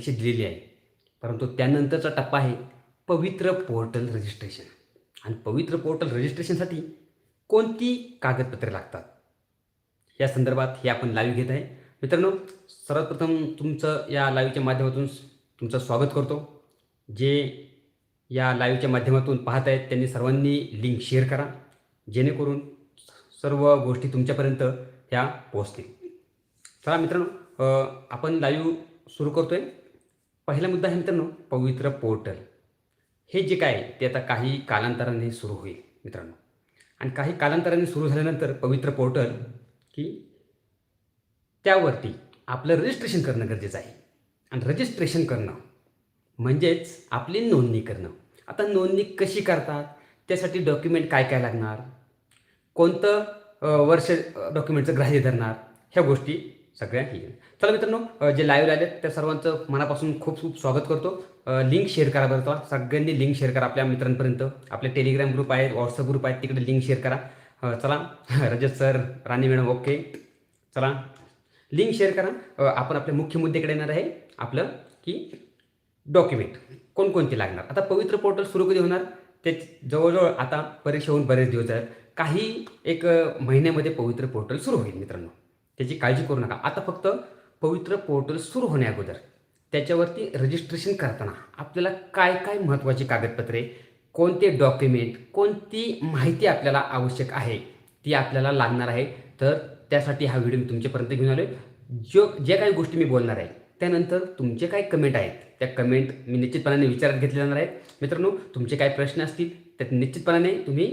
ची दिलेली आहे. परंतु त्यानंतरचा टप्पा आहे पवित्र पोर्टल रजिस्ट्रेशन. आणि पवित्र पोर्टल रजिस्ट्रेशनसाठी कोणती कागदपत्रे लागतात? या संदर्भात हे आपण लाईव्ह घेत आहे. मित्रांनो सर्वप्रथम तुमचं या लाईव्हच्या माध्यमातून तुमचं स्वागत करतो. जे या लाईव्हच्या माध्यमातून पाहत आहेत त्यांनी सर्वांनी लिंक शेअर करा. जेणेकरून सर्व गोष्टी तुमच्यापर्यंत ह्या पोहोचतील. चला मित्रांनो आपण लाईव्ह सुरू करतो आहे पहिला मुद्दा आहे मित्रांनो पवित्र पोर्टल. हे जे काय आहे ते आता काही कालांतराने सुरू होईल मित्रांनो. आणि काही कालांतराने सुरू झाल्यानंतर पवित्र पोर्टल की त्यावरती आपलं रजिस्ट्रेशन करणं गरजेचं आहे. आणि रजिस्ट्रेशन करणं म्हणजेच आपली नोंदणी करणं. आता नोंदणी कशी करतात? त्यासाठी डॉक्युमेंट काय काय लागणार? कोणतं वर्ष डॉक्युमेंटचं ग्राह्य धरणार? ह्या गोष्टी सगळ्या चला मित्रांनो जे लाईव्ह आले त्या सर्वांचं मनापासून खूप खूप स्वागत करतो. लिंक शेअर करा बरं सगळ्यांनी लिंक शेअर करा आपल्या मित्रांपर्यंत. आपले टेलिग्राम ग्रुप आहेत व्हॉट्सअप ग्रुप आहेत तिकडे लिंक शेअर करा. चला. Rajat sir Rani madam okay चला. लिंक शेअर करा. आपण आपल्या मुख्य मुद्द्याकडे येणार आहे. आपलं की डॉक्युमेंट कोणकोणते लागणार? आता पवित्र पोर्टल सुरू कधी होणार? ते जवळजवळ आता परीक्षा होऊन बरेच दिवस आहेत काही एक महिन्यामध्ये पवित्र पोर्टल सुरू होईल मित्रांनो. त्याची काळजी करू नका. आता फक्त पवित्र पोर्टल सुरू होण्याअगोदर त्याच्यावरती रजिस्ट्रेशन करताना आपल्याला काय काय महत्त्वाची कागदपत्रे कोणते डॉक्युमेंट कोणती माहिती आपल्याला आवश्यक आहे ती आपल्याला लागणार आहे. तर त्यासाठी हा व्हिडिओ मी तुमच्यापर्यंत घेऊन आलो आहे जो जे काही गोष्टी मी बोलणार आहे त्यानंतर तुमचे काय कमेंट आहेत त्या कमेंट मी निश्चितपणाने विचारात घेतले जाणार आहेत. मित्रांनो तुमचे काय प्रश्न असतील त्यात निश्चितपणाने तुम्ही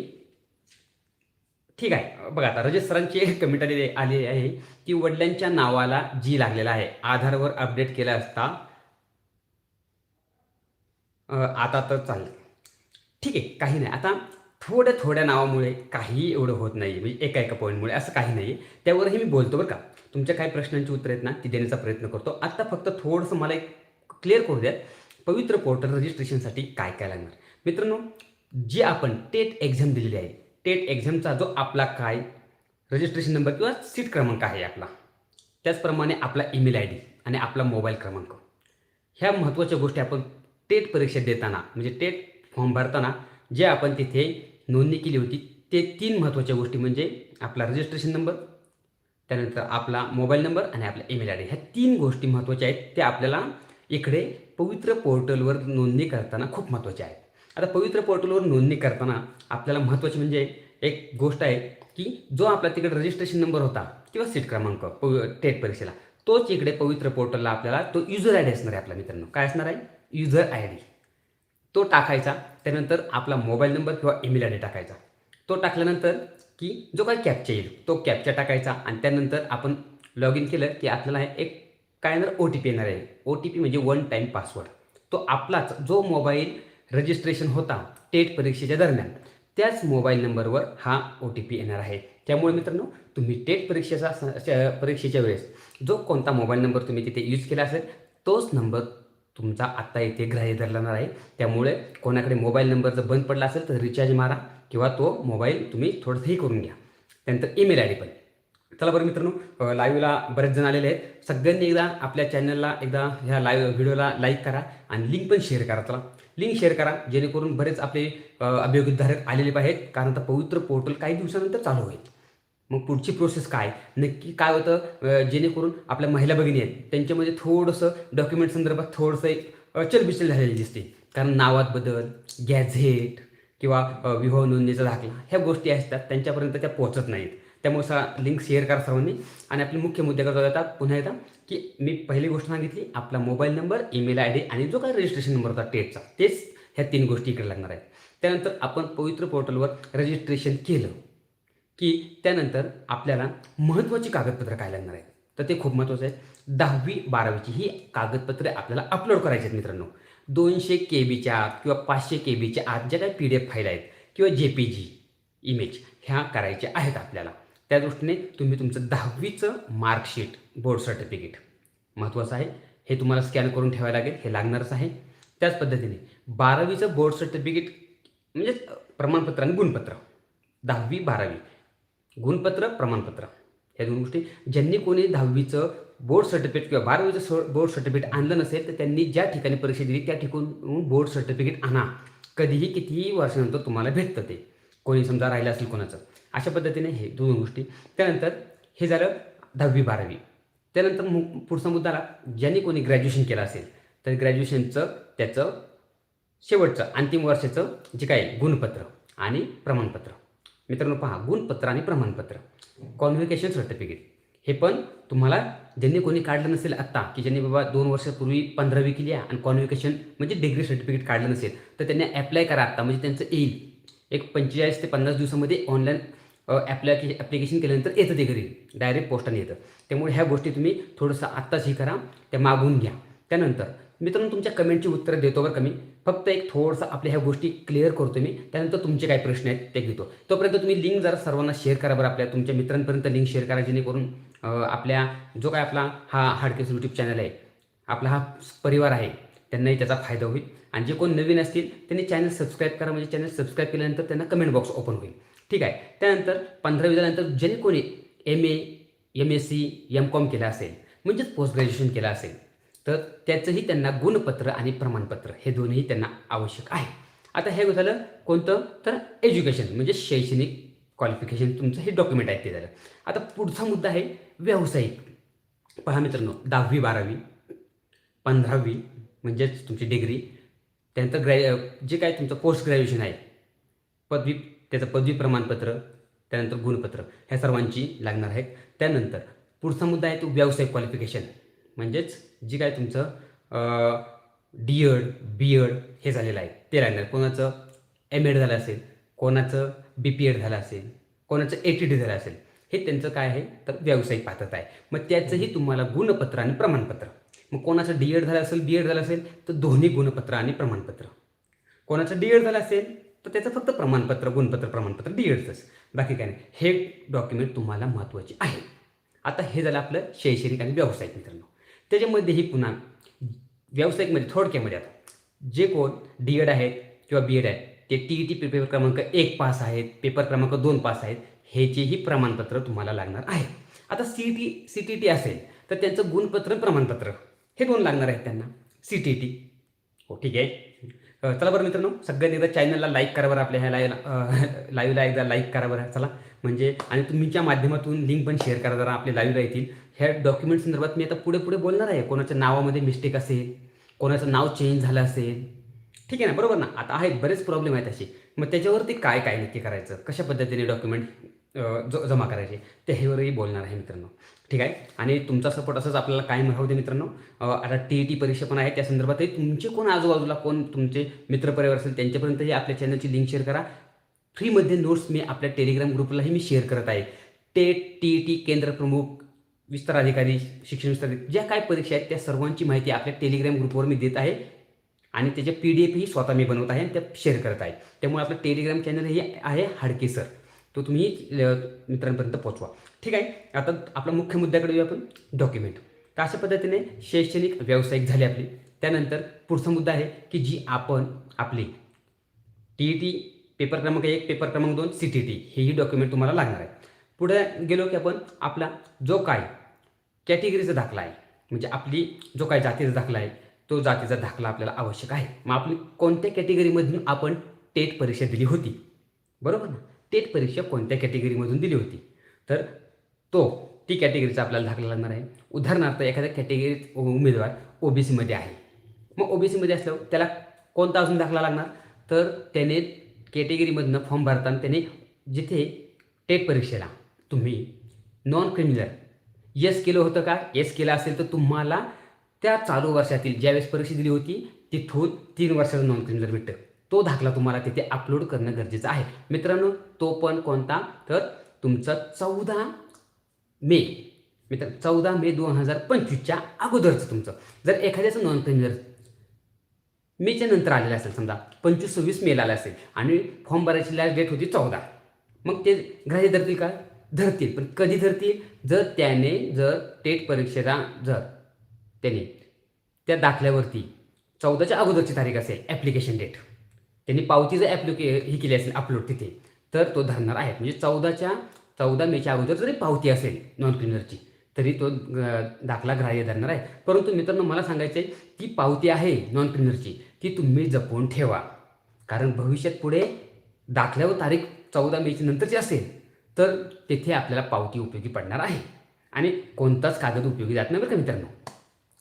ठीक आहे. बघा आता रजत सरांची एक कमेंट आलेली आली आहे की वडिलांच्या नावाला जी लागलेला आहे. आधारवर अपडेट केला असता आता तर चालेल ठीक आहे काही नाही. आता थोड्या थोड्या नावामुळे काही एवढं होत नाही म्हणजे एका एका पॉईंटमुळे असं काही नाही त्यावरही मी बोलतो बरं का. तुमच्या काही प्रश्नांची उत्तर आहेत ना ती देण्याचा प्रयत्न करतो. आत्ता फक्त थोडंसं मला एक क्लिअर करू द्या. पवित्र पोर्टल रजिस्ट्रेशनसाठी काय काय लागणार? मित्रांनो जी आपण टेट एक्झाम दिलेली आहे टेट एक्झामचा जो आपला काय रजिस्ट्रेशन नंबर किंवा सीट क्रमांक आहे आपला. त्याचप्रमाणे आपला ईमेल आय डी आणि आपला मोबाईल क्रमांक. ह्या महत्त्वाच्या गोष्टी आपण टेट परीक्षा देताना म्हणजे टेट फॉर्म भरताना जे आपण तिथे नोंदणी केली होती ते तीन महत्त्वाच्या गोष्टी म्हणजे आपला रजिस्ट्रेशन नंबर त्यानंतर आपला मोबाईल नंबर आणि आपला ईमेल आय डी ह्या तीन गोष्टी महत्त्वाच्या आहेत त्या आपल्याला इकडे पवित्र पोर्टलवर नोंदणी करताना खूप महत्त्वाच्या आहेत. आता पवित्र पोर्टलवर नोंदणी करताना आपल्याला महत्त्वाची म्हणजे एक गोष्ट आहे की जो आपला तिकडे रजिस्ट्रेशन नंबर होता किंवा सीट क्रमांक पव टेट परीक्षेला तोच इकडे पवित्र पोर्टलला आपल्याला तो युजर आय डी असणार आहे आपला मित्रांनो. काय असणार आहे? युजर आय डी तो टाकायचा त्यानंतर आपला मोबाईल नंबर किंवा ईमेल आय डी टाकायचा. तो टाकल्यानंतर की जो काही कॅपचा येईल तो कॅपचा टाकायचा आणि त्यानंतर आपण लॉग इन केलं की आपल्याला एक काय येणार? ओ टी पी येणार आहे. ओ टी पी म्हणजे वन टाईम पासवर्ड तो आपलाच जो मोबाईल रजिस्ट्रेशन होता टेट परीक्षेच्या दरम्यान. त्याच मोबाईल नंबरवर हा ओ टी पी येणार आहे. त्यामुळे मित्रांनो तुम्ही टेट परीक्षेचा स- परीक्षेच्या वेळेस जो कोणता मोबाईल नंबर तुम्ही तिथे यूज केला असेल तोच नंबर तुमचा आत्ता इथे ग्राह्य धरलाणार आहे. त्यामुळे कोणाकडे मोबाईल नंबर जर बंद पडला असेल तर रिचार्ज मारा किंवा तो मोबाईल तुम्ही थोडंसं हे करून घ्या. त्यानंतर ईमेल आय डी पण. चला बरं मित्रांनो लाईव्हला बरेच जण आलेले आहेत. सगळ्यांनी एकदा आपल्या चॅनलला एकदा ह्या लाईव्ह व्हिडिओला लाईक करा आणि लिंक पण शेअर करा चला. लिंक शेअर करा जेणेकरून बरेच आपले अ, अभियोगधारक आलेले आहेत कारण आता पवित्र पोर्टल काही दिवसानंतर चालू होईल. मग पुढची प्रोसेस काय? नक्की काय होतं? जेणेकरून आपल्या महिला भगिनी आहेत त्यांच्यामध्ये थोडंसं डॉक्युमेंट संदर्भात थोडंसं एक अचलबिचल झालेली दिसते. कारण नावात बदल गॅझेट किंवा विवाह नोंदणीचा दाखला ह्या गोष्टी असतात त्यांच्यापर्यंत त्या पोहोचत नाहीत. त्यामुळे सा लिंक शेअर करा सर्वांनी. आणि आपले मुख्य मुद्द्याकडे जाऊ येतात पुन्हा येतात की मी पहिली गोष्ट सांगितली आपला mobile number email I D आणि जो काय रजिस्ट्रेशन नंबर होता टेटचा तेच ह्या तीन गोष्टी इकडे लागणार आहेत. त्यानंतर आपण पवित्र पोर्टलवर रजिस्ट्रेशन केलं की त्यानंतर आपल्याला महत्त्वाची कागदपत्रं काय लागणार आहेत? तर ते खूप महत्त्वाचं आहे. दहावी बारावीची ही कागदपत्रे आपल्याला अपलोड करायची आहेत मित्रांनो. दोनशे के बीच्या आत किंवा पाचशे के बीच्या आत ज्या काही पी डी एफ फाईल आहेत किंवा जे पी जी इमेज ह्या करायच्या आहेत आपल्याला. त्या दृष्टीने तुम्ही तुमचं दहावीचं मार्कशीट बोर्ड सर्टिफिकेट महत्त्वाचं आहे हे तुम्हाला स्कॅन करून ठेवायला लागेल हे लागणारच आहे. त्याच पद्धतीने बारावीचं बोर्ड सर्टिफिकेट म्हणजेच प्रमाणपत्र आणि गुणपत्र. दहावी बारावी. गुणपत्र प्रमाणपत्र. ह्या दोन गोष्टी ज्यांनी कोणी दहावीचं बोर्ड सर्टिफिकेट किंवा बारावीचं सर बोर्ड सर्टिफिकेट आणलं नसेल तर त्यांनी ज्या ठिकाणी परीक्षा दिली त्या ठिकाणून बोर्ड सर्टिफिकेट आणा. कधीही कितीही वर्षानंतर तुम्हाला भेटतं ते. कोणी समजा राहिलं असेल कोणाचं. अशा पद्धतीने हे दोन गोष्टी. त्यानंतर हे झालं दहावी बारावी. त्यानंतर मु पुढचा मुद्दा आला ज्यांनी कोणी ग्रॅज्युएशन केलं असेल तर ग्रॅज्युएशनचं त्याचं शेवटचं अंतिम वर्षाचं जे काय गुणपत्र आणि प्रमाणपत्र. मित्रांनो पहा गुणपत्र आणि प्रमाणपत्र. कॉन्व्हिकेशन सर्टिफिकेट हे पण तुम्हाला ज्यांनी कोणी काढलं नसेल आत्ता की ज्यांनी बाबा दोन वर्षापूर्वी पंधरावी केली आहे आणि कॉन्व्हिकेशन म्हणजे डिग्री सर्टिफिकेट काढलं नसेल तर त्यांनी ॲप्लाय करा आत्ता म्हणजे त्यांचं येईल. एक पंचेचाळीस ते पन्नास दिवसामध्ये ऑनलाईन ॲप्लिके ॲप्लिकेशन केल्यानंतर येतं ते घरी. डायरेक्ट पोस्टाने येतं. त्यामुळे ह्या गोष्टी तुम्ही थोडंसं आत्ताच हे करा. त्या मागून घ्या. त्यानंतर मित्रांनो तुमच्या कमेंटची उत्तरं देतो बरं कमी फक्त एक थोडंसं आपल्या ह्या गोष्टी क्लिअर करतो मी. त्यानंतर तुमचे काय प्रश्न आहेत ते घेतो. तोपर्यंत तुम्ही लिंक जरा सर्वांना शेअर करा बरं आपल्या. तुमच्या मित्रांपर्यंत लिंक शेअर करा जेणेकरून आपल्या जो काय आपला हा हाडकेस यूट्यूब चॅनल आहे आपला हा परिवार आहे त्यांनाही त्याचा फायदा होईल. आणि जे कोण नवीन असतील त्यांनी चॅनल सबस्क्राईब करा. म्हणजे चॅनल सबस्क्राईब केल्यानंतर त्यांना कमेंट बॉक्स ओपन होईल. ठीक आहे. त्यानंतर पंधरावी झाल्यानंतर ज्यांनी कोणी M A M S C M com केलं असेल म्हणजेच पोस्ट ग्रॅज्युएशन केलं असेल तर त्याचंही त्यांना गुणपत्र आणि प्रमाणपत्र हे दोन्ही त्यांना आवश्यक आहे. आता हे झालं कोणतं? तर एज्युकेशन म्हणजे शैक्षणिक क्वालिफिकेशन तुमचं हे डॉक्युमेंट आहे ते झालं. आता पुढचा मुद्दा आहे व्यावसायिक. पहा मित्रांनो दहावी बारावी पंधरावी म्हणजेच तुमची डिग्री त्यानंतर ग्रॅ जे काय तुमचं पोस्ट ग्रॅज्युएशन आहे पदवी त्याचं पदवी प्रमाणपत्र त्यानंतर गुणपत्र ह्या सर्वांची लागणार आहेत. त्यानंतर पुढचा मुद्दा आहे तो व्यावसायिक क्वालिफिकेशन म्हणजेच जी काय तुमचं डी एड बी एड हे झालेलं आहे. ते लागणार. कोणाचं एम एड झालं असेल कोणाचं बी पी एड झालं असेल कोणाचं ए टी डी झालं असेल हे त्यांचं काय आहे? तर व्यावसायिक पात्रता आहे. मग त्याचंही तुम्हाला गुणपत्र आणि प्रमाणपत्र. मग कोणाचं डी एड झालं असेल बी एड झालं असेल तर दोन्ही गुणपत्र आणि प्रमाणपत्र. कोणाचं डी एड झालं असेल तर त्याचं फक्त प्रमाणपत्र गुणपत्र प्रमाणपत्र डी एडचंच बाकी काय नाही. हे डॉक्युमेंट तुम्हाला महत्त्वाचे आहे. आता हे झालं आपलं शैक्षणिक आणि व्यावसायिक मित्रांनो. त्याच्यामध्येही पुन्हा व्यावसायिकमध्ये थोडक्यामध्ये आता जे कोण डी एड आहेत किंवा बी एड आहेत ते टी ई टी पेपर क्रमांक एक पास आहेत पेपर क्रमांक दोन पास आहेत ह्याचेही प्रमाणपत्र तुम्हाला लागणार आहे. आता C T C T T असेल तर त्यांचं गुणपत्र प्रमाणपत्र हे दोन लागणार आहेत त्यांना? सी टी टी हो ठीक आहे. चला बरं मित्रांनो सगळ्यांनी एकदा चॅनलला लाईक करा बरं आपल्या ह्या लाईव्ह लाईव्हला एकदा लाईक करा बरं चला. म्हणजे आणि तुमच्या माध्यमातून लिंक पण शेअर करा जरा आपल्या लाईव्हला येतील. ह्या डॉक्युमेंट संदर्भात मी आता पुढे पुढे बोलणार आहे. कोणाच्या नावामध्ये मिस्टेक असेल कोणाचं नाव चेंज झालं असेल. ठीक आहे ना? बरोबर ना? आता आहेत बरेच प्रॉब्लेम आहेत असे. मग त्याच्यावरती काय काय नक्की करायचं? कशा पद्धतीने डॉक्युमेंट जमा करायचे? त्याच्यावरही बोलणार आहे मित्रांनो. ठीक आहे? आणि तुमचा सपोर्ट असंच आपल्याला कायम राहू दे मित्रांनो. आता टी ई टी परीक्षा पण आहे त्या संदर्भातही तुमचे कोण आजूबाजूला कोण तुमचे मित्रपरिवार असेल त्यांच्यापर्यंतही आपल्या चॅनलची लिंक शेअर करा. फ्रीमध्ये नोट्स मी आपल्या टेलिग्राम ग्रुपलाही मी शेअर करत आहे. टेट टी ई टी केंद्र प्रमुख विस्तार अधिकारी शिक्षण विस्तार ज्या काय परीक्षा आहेत त्या सर्वांची माहिती आपल्या टेलिग्राम ग्रुपवर मी देत आहे. आणि त्याचे पी डी एफही स्वतः मी बनवत आहे आणि त्या शेअर करत आहे. त्यामुळे आपलं टेलिग्राम चॅनल हे आहे हाडके सर तो तुम्ही मित्रांपर्यंत पोहोचवा. ठीक आहे? आता आपला मुख्य मुद्द्याकडे येऊ आपण. डॉक्युमेंट तर अशा पद्धतीने शैक्षणिक व्यावसायिक झाली आपली. त्यानंतर पुढचा मुद्दा आहे की जी आपण आपली टी ई टी पेपर क्रमांक एक पेपर क्रमांक दोन सी टी टी हेही डॉक्युमेंट तुम्हाला लागणार आहे. पुढे गेलो की आपण आपला जो काय कॅटेगरीचा दाखला आहे म्हणजे आपली जो काय जातीचा दाखला आहे तो जातीचा दाखला आपल्याला आवश्यक आहे. मग आपली कोणत्या कॅटेगरीमधून आपण टेट परीक्षा दिली होती? बरोबर ना? टेट परीक्षा कोणत्या कॅटेगरीमधून दिली होती? तर तो ती कॅटेगरीचा आपल्याला दाखला लागणार आहे. उदाहरणार्थ एखाद्या कॅटेगरीत उमेदवार ओबीसीमध्ये आहे. मग ओबीसीमध्ये असल्यावर त्याला कोणता अजून दाखला लागणार? तर त्याने कॅटेगरीमधनं फॉर्म भरताना त्याने जिथे टेट परीक्षेला तुम्ही नॉन क्रिमिनल येस केलं होतं का? येस केलं असेल तर तुम्हाला त्या चालू वर्षातील ज्यावेळेस परीक्षा दिली होती तिथून तीन वर्षाचं नॉन क्रिमिनल भेटतं. तो दाखला तुम्हाला तिथे अपलोड करणं गरजेचं आहे. मित्रांनो तो पण कोणता? तर तुमचा चौदा मे. मित्र चौदा मे दोन हजार पंचवीसच्या अगोदरचं तुमचं. जर एखाद्याचं नॉन जर मेच्या नंतर आलेलं असेल समजा पंचवीस सव्वीस मेला आलं असेल आणि फॉर्म भरायची लास्ट डेट होती चौदा. मग ते ग्राह्य धरतील का? धरतील. पण कधी धरतील? जर त्याने जर टेट परीक्षेला जर त्याने त्या दाखल्यावरती चौदाच्या अगोदरची तारीख असेल ॲप्लिकेशन डेट त्यांनी पावती जर ॲप्लिके ही केली असेल अपलोड तिथे तर तो धरणार आहे. म्हणजे चौदाच्या चौदा मेच्या अगोदर जरी पावती असेल नॉन क्लिनरची तरी तो दाखला ग्राह्य धरणार आहे. परंतु मित्रांनो मला सांगायचं आहे ती पावती आहे नॉन क्लिनरची ती तुम्ही जपून ठेवा. कारण भविष्यात पुढे दाखल्यावर तारीख चौदा मेची नंतरची असेल तर तेथे आपल्याला पावती उपयोगी पडणार आहे. आणि कोणताच कागद उपयोगी जात नाही बरं का मित्रांनो?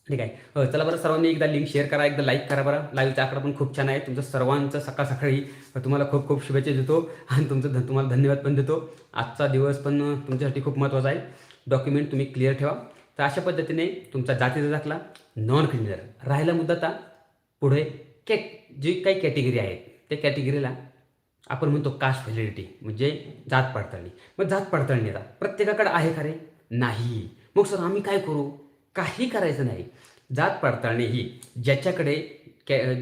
ठीक आहे. हो, चला बरं सर्वांनी एकदा लिंक शेअर करा एकदा लाईक करा बरं. लाईव्हचा आकडा पण खूप छान आहे. तुमचं सर्वांचं सकाळ सकाळी तुम्हाला खूप खूप शुभेच्छा देतो. आणि तुमचं धन तुम्हाला धन्यवाद पण देतो. आजचा दिवस पण तुमच्यासाठी खूप महत्त्वाचा आहे. डॉक्युमेंट तुम्ही क्लिअर ठेवा. तर अशा पद्धतीने तुमचा जातीचा दाखला नॉन क्रिमिनल राहिला मुद्दा आता पुढे. कॅ जी काही कॅटेगरी आहे त्या कॅटेगरीला आपण म्हणतो कास्ट व्हॅलिडिटी म्हणजे जात पडताळणी. मग जात पडताळणी आता प्रत्येकाकडे आहे खरे नाही. मग सर आम्ही काय करू? काही करायचं नाही. जात पडताळणी ही ज्याच्याकडे कॅ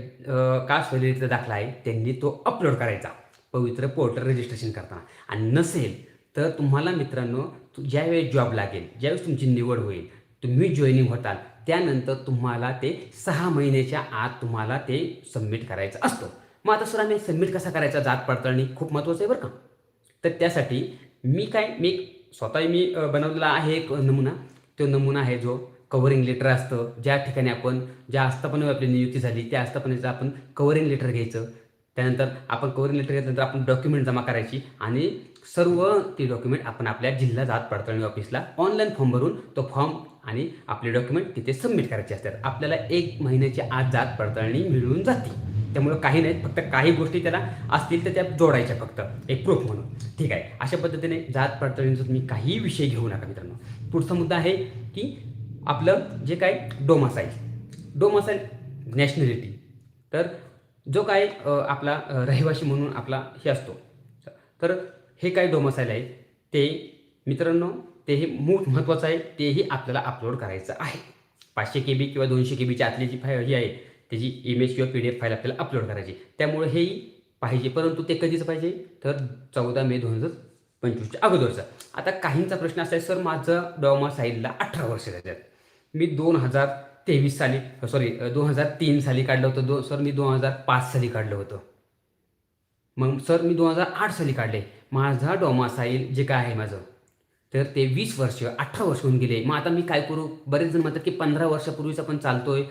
कास्ट व्हॅलिडिटीचा दाखला आहे त्यांनी तो अपलोड करायचा. पवित्र पोर्टल रजिस्ट्रेशन करताना. आणि नसेल तर तुम्हाला मित्रांनो तु- ज्यावेळेस जॉब लागेल ज्यावेळेस तुमची निवड होईल तुम्ही जॉईनिंग होताल त्यानंतर तुम्हाला ते सहा महिन्याच्या आत तुम्हाला ते सबमिट करायचं असतं. मग आता सर आम्ही सबमिट कसा करायचा? जात पडताळणी खूप महत्त्वाचं आहे बरं का? तर त्यासाठी मी काय मी स्वतः मी बनवलेला आहे एक नमुना. तो नमुना आहे जो कवरिंग लेटर असतं. ज्या ठिकाणी आपण ज्या आस्थापनेवर आपली नियुक्ती झाली त्या आस्थापनेचं आपण कवरिंग लेटर घ्यायचं. त्यानंतर आपण कवरिंग लेटर घेतल्यानंतर आपण डॉक्युमेंट जमा करायची आणि सर्व ती डॉक्युमेंट आपण आपल्या जिल्हा जात पडताळणी ऑफिसला ऑनलाईन फॉर्म भरून तो फॉर्म आणि आपले डॉक्युमेंट तिथे सबमिट करायचे असतात आपल्याला एक महिन्याची आज जात पडताळणी मिळून जाते. त्यामुळं काही नाहीत फक्त काही गोष्टी त्याला असतील तर त्या जोडायच्या फक्त. एक प्रूफ म्हणून. ठीक आहे. अशा पद्धतीने जात पडताळणीचा तुम्ही काही विषय घेऊ नका मित्रांनो. पुढचा मुद्दा आहे की आपलं जे काय डोमासाईल डोमासाईल नॅशनॅलिटी तर जो काय आपला रहिवासी म्हणून आपला हे असतो. तर हे काय डोमासाईल आहे ते मित्रांनो ते हे मूळ महत्त्वाचं आहे. तेही आपल्याला अपलोड करायचं आहे. पाचशे के बी किंवा दोनशे के बीची आतली जी फाईल ही आहे त्याची इमेज किंवा पी डी एफ फाईल आपल्याला अपलोड करायची. त्यामुळे हेही पाहिजे परंतु ते कधीच पाहिजे? तर चौदा मे दोन हजार पंचवीसच्या अगोदरचं. आता काहींचा प्रश्न असा आहे सर माझं डॉमा साईडला अठरा वर्ष झाल्यात मी दोन हजार तेवीस साली सॉरी दोन हजार तीन साली काढलं होतं. दो सर मी दोन हजार पाच साली काढलं होतं. मग सर मी दोन हजार आठ साली काढले. माझा डोमासाईल जे काय आहे माझं तर ते वीस वर्ष अठरा वर्ष होऊन गेले. मग आता मी काय करू? बरेच जण म्हणतात की पंधरा वर्षापूर्वीच आपण चालतोय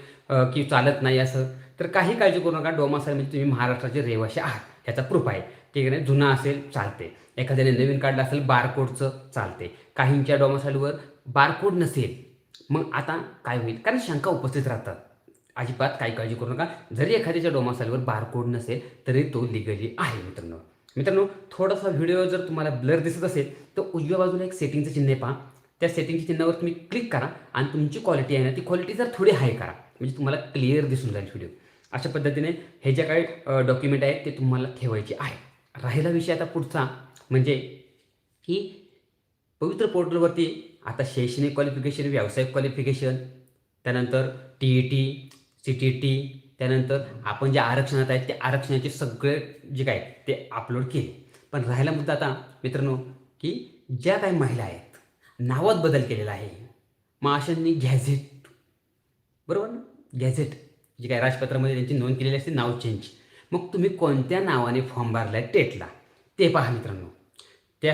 की चालत नाही असं. तर काही काळजी करू नका. डोमासाईल म्हणजे तुम्ही महाराष्ट्राचे रहिवासी आहात. ह्याचा प्रूफ आहे. ठीक आहे जुना असेल चालते एखाद्याने नवीन काढलं असेल बारकोडचं चालते काहींच्या डोमासाईलवर बारकोड नसेल मग आता काय होईल? कारण शंका उपस्थित राहतात. अजिबात काही काळजी करू नका. जरी एखाद्याच्या डोमासाईलवर बारकोड नसेल तरी तो लिगली आहे मित्रांनो. मित्रांनो थोडासा व्हिडिओ जर तुम्हाला ब्लर दिसत असेल तर उजव्या बाजूला एक सेटिंगचं चिन्ह पहा. त्या सेटिंगच्या चिन्हावर तुम्ही क्लिक करा आणि तुमची क्वालिटी आहे ना ती क्वालिटी जर थोडी हाय करा. म्हणजे तुम्हाला क्लिअर दिसून जाईल व्हिडिओ अशा पद्धतीने हे जे काही डॉक्युमेंट आहेत ते तुम्हाला ठेवायचे आहे. राहिला विषय आता पुढचा म्हणजे की पवित्र पोर्टलवरती आता शैक्षणिक क्वालिफिकेशन व्यावसायिक क्वालिफिकेशन त्यानंतर T E T C T T त्यानंतर आपण जे आरक्षणात आहेत ते आरक्षणाचे सगळे जे काय ते अपलोड केले. पण राहिला मुद्दा आता मित्रांनो की ज्या काही महिला आहेत नावात बदल केलेला आहे. मग अशांनी गॅझेट बरोबर ना? गॅझेट जे काय राजपत्रामध्ये त्यांची नोंद केलेली असते नाव चेंज मग तुम्ही कोणत्या नावाने फॉर्म भरला आहे टेटला? ते पहा मित्रांनो. त्या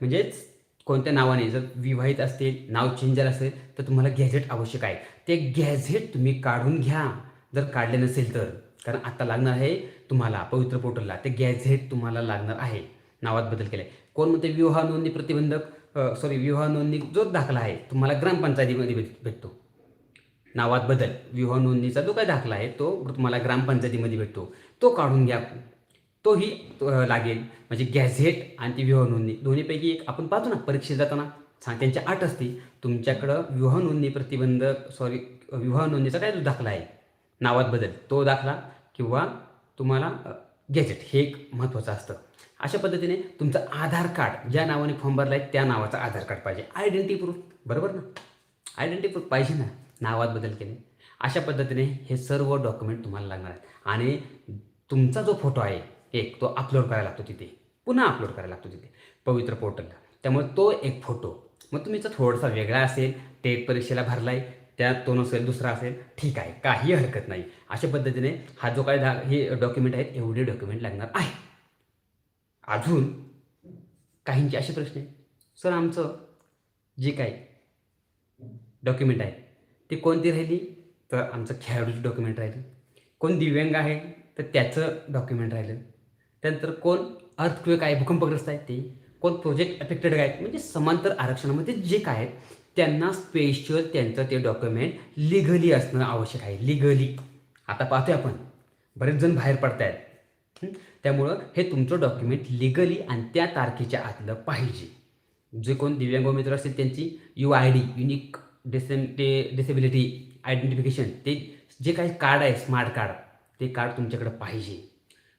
म्हणजेच कोणत्या नावाने जर विवाहित असतील नाव चेंजर असेल तर तुम्हाला गॅझेट आवश्यक आहे. ते गॅझेट तुम्ही काढून घ्या. जर काढले नसेल तर. कारण आता लागणार आहे तुम्हाला पवित्र पोर्टलला. ते गॅझेट तुम्हाला लागणार आहे. नावात बदल केलाय. कोण म्हणते विवाह नोंदणी प्रतिबंधक? सॉरी विवाह नोंदणी जो दाखला आहे तुम्हाला ग्रामपंचायतीमध्ये भेट- भेटतो. नावात बदल. विवाह नोंदणीचा जो काही दाखला आहे तो तुम्हाला ग्रामपंचायतीमध्ये भेटतो. तो काढून घ्या. तोही लागेल. म्हणजे गॅझेट आणि ती विवाह नोंदणी. दोन्हीपैकी एक आपण पाहतो ना परीक्षेत जाताना. सांग त्यांच्या आठ असते. तुमच्याकडं विवाह नोंदणी प्रतिबंधक सॉरी विवाह नोंदणीचा काय दाखला आहे. नावात बदल. तो दाखला किंवा तुम्हाला गॅझेट. हे एक महत्त्वाचं असतं. अशा पद्धतीने तुमचं आधार कार्ड ज्या नावाने फॉर्म भरला आहे त्या नावाचा आधार कार्ड पाहिजे. Identity proof. बरोबर ना? आयडेंटिटी प्रूफ पाहिजे ना? नावात बदल केले. अशा पद्धतीने हे सर्व डॉक्युमेंट तुम्हाला लागणार आहेत. आणि तुमचा जो फोटो आहे एक तो अपलोड करायला लागतो तिथे. पुन्हा अपलोड करायला लागतो तिथे. पवित्र पोर्टलला त्यामुळे तो एक फोटो मग तुम्हीचा थोडासा वेगळा असेल टेट परीक्षेला भरला आहे त्यात तो नसेल दुसरा असेल ठीक आहे काही हरकत नाही. अशा पद्धतीने हा जो काय दा- हे डॉक्युमेंट आहेत एवढे डॉक्युमेंट लागणार आहे. अजून काहींचे असे प्रश्न आहे सर आमचं जे काय डॉक्युमेंट आहे ती कोणती राहिली? तर आमचं खेळाडूचं डॉक्युमेंट राहिलं. कोण दिव्यांग आहे तर त्याचं डॉक्युमेंट राहिलं. त्यानंतर कोण अर्थक्वेक आहे भूकंपग्रस्त आहेत ते कोण प्रोजेक्ट अफेक्टेड आहेत म्हणजे समांतर आरक्षणामध्ये जे काय आहेत त्यांना स्पेशल त्यांचं ते डॉक्युमेंट लिगली असणं आवश्यक आहे लिगली आता पाहतोय आपण. बरेच जण बाहेर पडत आहेत त्यामुळं हे तुमचं डॉक्युमेंट लिगली आणि त्या तारखेच्या आतलं पाहिजे. जे कोण दिव्यांग मित्र असतील त्यांची यू आय डी युनिक डिसेम ते डिसेबिलिटी आयडेंटिफिकेशन ते जे काही कार्ड आहे स्मार्ट कार्ड ते कार्ड तुमच्याकडे पाहिजे.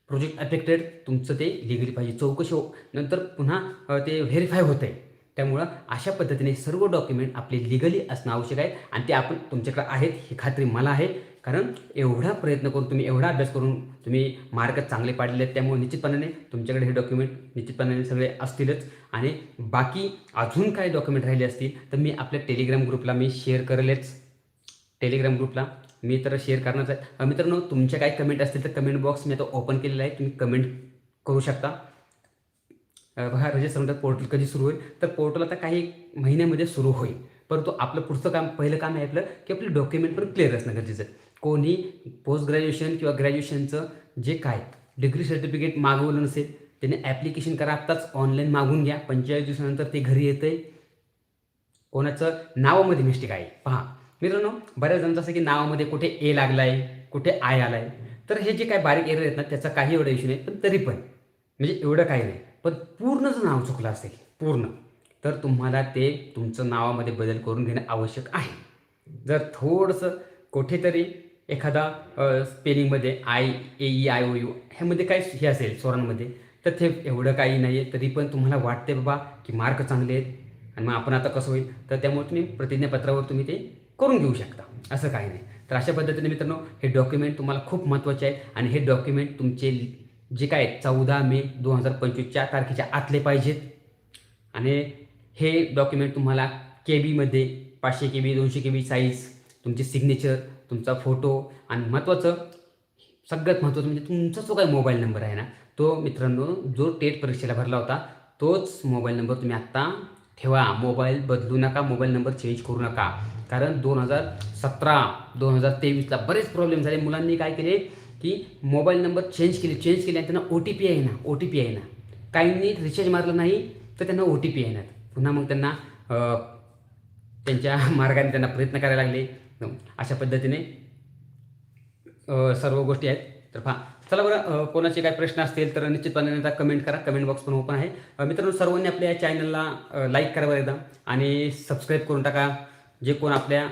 प्रोजेक्ट अफेक्टेड तुमचं ते लिगली पाहिजे. चौकशी हो. नंतर पुन्हा ते व्हेरीफाय होतं आहे त्यामुळं अशा पद्धतीने सर्व डॉक्युमेंट आपले लिगली असणं आवश्यक आहे आणि ते आपण तुमच्याकडे आहेत ही खात्री मला आहे. कारण एवढा प्रयत्न करून तुम्ही एवढा अभ्यास करून तुम्ही मार्क चांगले पाडले आहेत त्यामुळे निश्चितपणाने तुमच्याकडे हे डॉक्युमेंट निश्चितपणाने सगळे असतीलच. आणि बाकी अजून काय डॉक्युमेंट राहिले असतील तर मी आपल्या टेलिग्राम ग्रुपला मी शेअर करेलच. टेलिग्राम ग्रुपला मी तर शेअर करणार आहे. मित्रांनो तुमच्या काही कमेंट असतील तर कमेंट बॉक्स मी आता ओपन केलेला आहे. तुम्ही कमेंट करू शकता. अ, बघा रजिस्टर पोर्टल कधी सुरू होईल? तर पोर्टल आता काही महिन्यामध्ये सुरू होईल. परंतु आपलं पुढचं काम पहिलं काम आहे आपलं की आपले डॉक्युमेंट पण क्लिअर असणं गरजेचं आहे. कोणी पोस्ट ग्रॅज्युएशन किंवा ग्रॅज्युएशनचं जे काय डिग्री सर्टिफिकेट मागवलं नसेल त्याने ॲप्लिकेशन करा. आत्ताच ऑनलाईन मागून घ्या. पंचेचाळीस दिवसानंतर ते घरी येतं आहे कोणाचं नावामध्ये मिस्टेक आहे. पहा. मित्रांनो बऱ्याच जणांचं असं की नावामध्ये कुठे ए लागला आहे कुठे आय आला आहे तर हे जे काही बारीक एरर आहेत ना त्याचा काही एवढा इश्यू नाही पण तरी पण. म्हणजे एवढं काही नाही. पण पूर्ण जर नाव चुकलं असेल पूर्ण तर तुम्हाला ते तुमचं नावामध्ये बदल करून घेणं आवश्यक आहे. जर थोडंसं कुठेतरी एखादा स्पेलिंगमध्ये I A E I O U ह्यामध्ये काय हे असेल स्वरांमध्ये तर ते एवढं काही नाही आहे तरी पण तुम्हाला वाटते बाबा की मार्क चांगले आहेत. आणि मग आपण आता कसं होईल? तर त्यामुळे तुम्ही प्रतिज्ञापत्रावर तुम्ही ते करून घेऊ शकता. असं काही नाही. तर अशा पद्धतीने मित्रांनो हे डॉक्युमेंट तुम्हाला खूप महत्त्वाचे आहे आणि हे डॉक्युमेंट तुमचे जे काय चौदा मे दोन हजार पंचवीसच्या तारखेच्या आतले पाहिजेत. आणि हे डॉक्युमेंट तुम्हाला के बीमध्ये पाचशे के बी दोनशे के बी साईज तुमचे सिग्नेचर तुमचा फोटो आणि महत्त्वाचं सगळ्यात महत्त्वाचं म्हणजे तुमचा जो काही मोबाईल नंबर आहे ना तो मित्रांनो जो टेट परीक्षेला भरला होता तोच मोबाईल नंबर तुम्ही आत्ता ठेवा. मोबाईल बदलू नका मोबाईल नंबर चेंज करू नका. कारण दोन हजार सतरा दोन हजार तेवीसला बरेच प्रॉब्लेम झाले. मुलांनी काय केले की मोबाईल नंबर चेंज केले. चेंज केले आणि त्यांना ओ टी पी आहे ना ओ टी पी आहे ना काहींनी रिचार्ज मारलं नाही तर त्यांना ओ टी पी येणार पुन्हा मग त्यांना त्यांच्या मार्गाने त्यांना प्रयत्न करायला लागले. अशा पद्धतीने सर्व गोष्टी आहेत. तर पहा चला बरं कोणाचे काय प्रश्न असतील तर निश्चितपणे आता कमेंट करा. कमेंट बॉक्स पण ओपन आहे. मित्रांनो सर्वांनी आपल्या या चॅनलला लाईक करा बरं एकदा. आणि सबस्क्राईब करून टाका. जे कोण आपल्या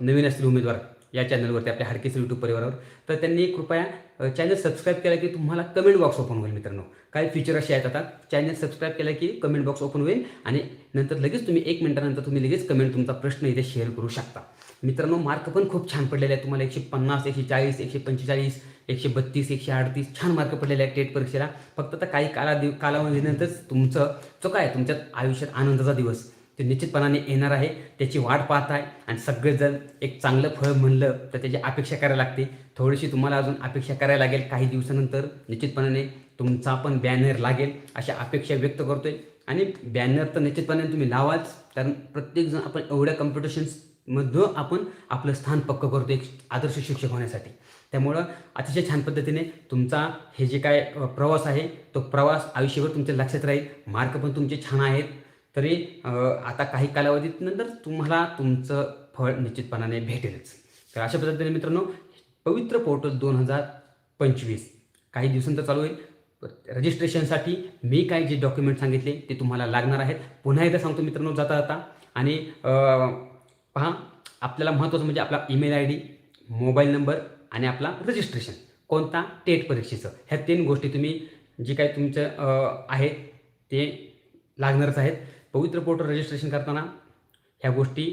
नवीन असतील उमेदवार या चॅनलवरती आपल्या हाडकेस यूट्यूब परिवारावर तर त्यांनी कृपया चॅनल सबस्क्राईब केला की तुम्हाला कमेंट बॉक्स ओपन होईल मित्रांनो. काय फीचर असे आहेत आता चॅनल सबस्क्राईब केलं की कमेंट बॉक्स ओपन होईल आणि नंतर लगेच तुम्ही एक मिनिटानंतर तुम्ही लगेच कमेंट तुमचा प्रश्न इथे शेअर करू शकता. मित्रांनो मार्क पण खूप छान पडलेले आहेत तुम्हाला एकशे पन्नास एकशे चाळीस एकशे पंचेचाळीस एकशे बत्तीस एकशे अडतीस छान मार्क पडलेले आहेत टेट परीक्षेला. फक्त आता काही काला दिव कालावधीनंतरच तुमचं जो काय तुमच्या आयुष्यात आनंदाचा दिवस. ते निश्चितपणाने येणार आहे. त्याची वाट पाहत आहे. आणि सगळेजण एक चांगलं फळ म्हणलं तर त्याची अपेक्षा करायला लागते. थोडीशी तुम्हाला अजून अपेक्षा करायला लागेल काही दिवसानंतर. निश्चितपणाने तुमचा पण बॅनर लागेल अशा अपेक्षा व्यक्त करतोय. आणि बॅनर तर निश्चितपणे तुम्ही लावाच. कारण प्रत्येकजण आपण एवढ्या कॉम्पिटिशन्समध्ये आपण आपलं स्थान पक्क करतो एक आदर्श शिक्षक होण्यासाठी. त्यामुळं अतिशय छान पद्धतीने तुमचा हे जे काय प्रवास आहे तो प्रवास आयुष्यभर तुमच्या लक्षात राहील. मार्क पण तुमचे छान आहेत. तरी आता काही कालावधीत नंतर तुम्हाला तुमचं फळ निश्चितपणाने भेटेलच. तर अशा पद्धतीने मित्रांनो पवित्र पोर्टल दोन हजार पंचवीस काही दिवसांतर चालू होईल. रजिस्ट्रेशनसाठी मी काय जे डॉक्युमेंट सांगितले ते तुम्हाला लागणार आहेत. पुन्हा एकदा सांगतो मित्रांनो जाता जाता. आणि पहा आपल्याला महत्त्वाचं म्हणजे आपला email I D mobile number आणि आपला रजिस्ट्रेशन. कोणता? टेट परीक्षेचं. ह्या तीन गोष्टी तुम्ही जे काय तुमचं आहे ते लागणारच आहेत. पवित्र पोर्टल रजिस्ट्रेशन करताना ह्या गोष्टी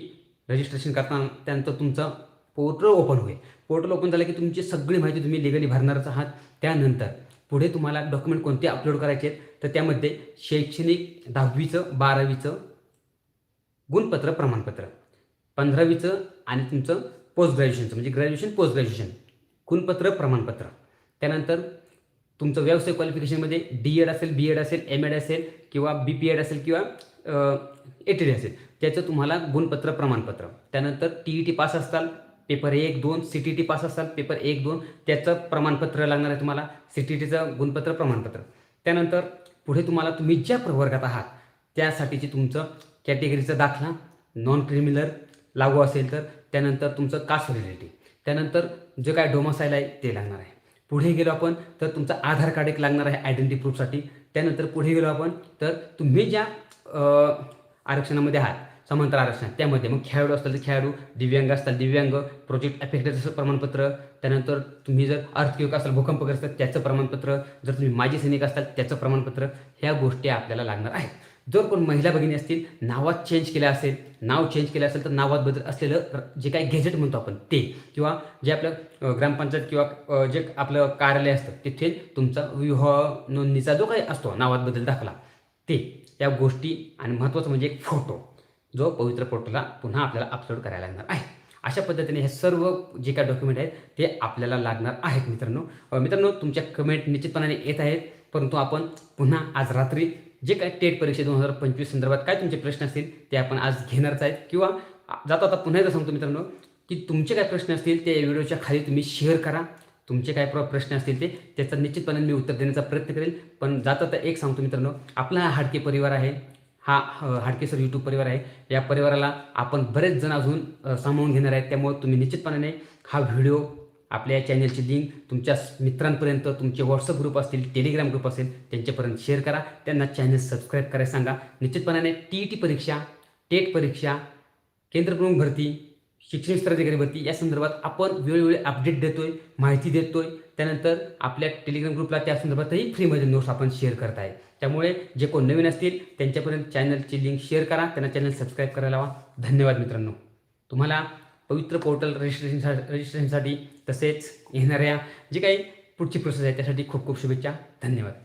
रजिस्ट्रेशन करताना त्यांचं तुमचं पोर्टल ओपन होईल. पोर्टल ओपन झालं की तुमची सगळी माहिती तुम्ही लिगली भरणारच आहात. त्यानंतर पुढे तुम्हाला डॉक्युमेंट कोणते अपलोड करायचे आहेत तर त्यामध्ये शैक्षणिक दहावीचं बारावीचं गुणपत्र प्रमाणपत्र. पंधरावीचं आणि तुमचं पोस्ट ग्रॅज्युएशनचं म्हणजे ग्रॅज्युएशन पोस्ट ग्रॅज्युएशन गुणपत्र प्रमाणपत्र. त्यानंतर तुमचं व्यवसाय क्वालिफिकेशनमध्ये डी एड असेल बी एड असेल एम एड असेल किंवा बी पी एड असेल किंवा ए टी डी असेल त्याचं तुम्हाला गुणपत्र प्रमाणपत्र. त्यानंतर टी ई टी पास असताल पेपर एक दोन सी टी टी पास असाल पेपर एक दोन त्याचं प्रमाणपत्र लागणार आहे तुम्हाला सी टी टीचं गुणपत्र प्रमाणपत्र. त्यानंतर पुढे तुम्हाला तुम्ही ज्या प्रवर्गात आहात त्यासाठीची तुमचं कॅटेगरीचा दाखला नॉन क्रिमिनल लागू असेल तर त्यानंतर तुमचं कास्ट रिलेटिव्ह त्यानंतर जे काय डोमसाईल आहे ते लागणार आहे. पुढे गेलो आपण तर तुमचा आधार कार्ड एक लागणार आहे आयडेंटिटी प्रूफसाठी त्यानंतर पुढे गेलो आपण तर तुम्ही ज्या आरक्षणामध्ये आहात समांतर आरक्षण त्यामध्ये मग खेळाडू असतात तर खेळाडू दिव्यांग असतात दिव्यांग प्रोजेक्ट अफेक्टेड असं प्रमाणपत्र त्यानंतर तुम्ही जर अर्थक्वेक असाल भूकंपग्रस्त त्याचं प्रमाणपत्र जर तुम्ही माजी सैनिक असाल त्याचं प्रमाणपत्र ह्या गोष्टी आपल्याला लागणार आहेत. जर कोण महिला भगिनी असतील नावात चेंज केलं असेल नाव चेंज केलं असेल तर नावात बदल असलेलं जे काही गेजेट म्हणतो आपण ते. किंवा जे आपलं ग्रामपंचायत किंवा जे आपलं कार्यालय असतं तिथे तुमचा विवाह नोंदणीचा जो काही असतो नावात बदल दाखला ते. त्या गोष्टी आणि महत्त्वाचं म्हणजे एक फोटो जो पवित्र फोटोला पुन्हा आपल्याला अपलोड करायला लागणार आहे. अशा पद्धतीने हे सर्व जे काही डॉक्युमेंट आहेत ते आपल्याला लागणार आहेत मित्रांनो. मित्रांनो तुमच्या कमेंट निश्चितपणाने येत आहेत परंतु आपण पुन्हा आज रात्री जे काय टेट परीक्षा दोन हजार पंचवीस संदर्भात काय तुमचे प्रश्न असतील ते आपण आज घेणारच आहेत. किंवा जाता आता पुन्हा एकदा सांगतो मित्रांनो की तुमचे काय प्रश्न असतील ते व्हिडिओच्या खाली तुम्ही शेअर करा. तुमचे काय प्रश्न असतील ते त्याचा निश्चितपणे मी उत्तर देण्याचा प्रयत्न करेल. पण जाता तर एक सांगतो मित्रांनो आपला हा हाडके परिवार आहे हा हाडके सर यूट्यूब परिवार आहे. या परिवाराला आपण बरेच जण अजून सामावून घेणार आहेत. त्यामुळे तुम्ही निश्चितपणाने हा व्हिडिओ आपल्या या चॅनलची लिंक तुमच्या मित्रांपर्यंत तुमचे व्हॉट्सअप ग्रुप असतील टेलिग्राम ग्रुप असेल त्यांच्यापर्यंत शेअर करा. त्यांना चॅनल सबस्क्राईब करायला सांगा. निश्चितपणाने टी ई टी परीक्षा टेट परीक्षा केंद्रप्रमुख भरती शिक्षण स्तराधिकारी भरती या संदर्भात आपण वेळोवेळी अपडेट देतोय माहिती देतोय. त्यानंतर आपल्या टेलिग्राम ग्रुपला त्या संदर्भातही फ्रीमध्ये नोट्स आपण शेअर करत आहे त्यामुळे जे कोण नवीन असतील त्यांच्यापर्यंत चॅनलची लिंक शेअर करा. त्यांना चॅनल सबस्क्राईब करायला लावा. धन्यवाद मित्रांनो. तुम्हाला पवित्र पोर्टल रजिस्ट्रेशन रजिस्ट्रेशनसाठी तसेच येणाऱ्या जे काही पुढची प्रोसेस आहे त्यासाठी खूप खूप शुभेच्छा. धन्यवाद.